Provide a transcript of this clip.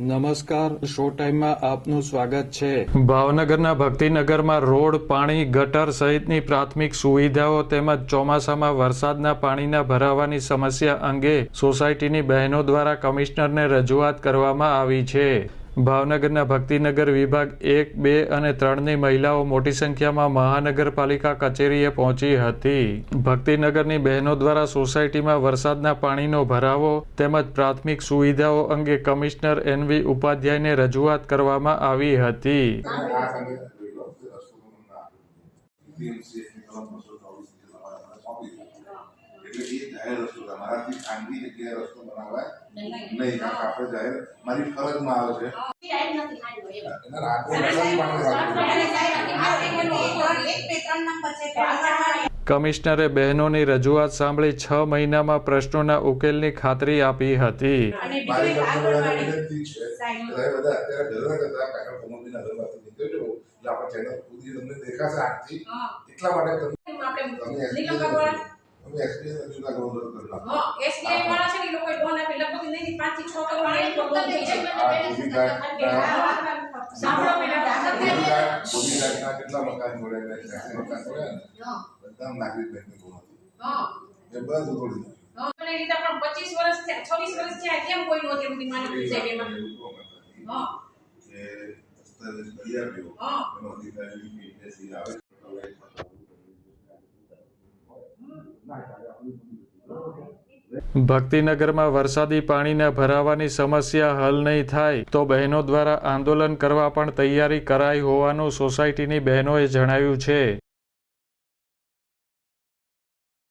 નમસ્કાર, શો ટાઈમમાં આપનું સ્વાગત છે. ભાવનગરના ભક્તિનગરમાં રોડ, પાણી, ગટર સહિતની પ્રાથમિક સુવિધાઓ તેમજ ચોમાસામાં વરસાદના પાણીના ભરાવાની સમસ્યા અંગે સોસાયટીની બહેનો દ્વારા કમિશનરને રજૂઆત કરવામાં આવી છે. ભાવનગરના ભક્તિનગર વિભાગ એક, બે અને ત્રણની મહિલાઓ મોટી સંખ્યામાં મહાનગરપાલિકા કચેરીએ પહોંચી હતી. ભક્તિનગરની બહેનો દ્વારા સોસાયટીમાં વરસાદના પાણીનો ભરાવો તેમજ પ્રાથમિક સુવિધાઓ અંગે કમિશનર એનવી ઉપાધ્યાયને રજૂઆત કરવામાં આવી હતી. એટલે એ જાહેર રસ્તો છે. મારાથી ખાનગી જગ્યાએ રસ્તો બનાવાય નહીં કારણ કે આપણે જાહેર મારી ફરજમાં આવે છે. કમિશનરે બહેનોની રજૂઆત સાંભળી છ મહિનામાં પ્રશ્નોના ઉકેલની ખાતરી આપી હતી. છે તમે કરતા તમે એક્સપીરિયન્સ રજૂ ના કરો તો કરી નાખો. મોદી જાતના કેટલા મકાન જોડે ત્યાંસી મકાન જોડે બધા નાગરિક બેંકની ગુણ હતી. એ બધું તોડી નાખ્યું. વર્ષ થયા છવ્વીસ વર્ષ થયા કેમ કોઈ નહોતી એમની માની સાહેબ એમાં હા. કે દસ્તાવેજ કરી આપ્યો હા. એનો અધિકારી આવે ભક્તિનગરમાં વરસાદી પાણીના ભરાવાની સમસ્યા હલ નહીં થાય તો બહેનો દ્વારા આંદોલન કરવા પણ તૈયારી કરાઈ હોવાનું સોસાયટીની બહેનોએ જણાવ્યું છે.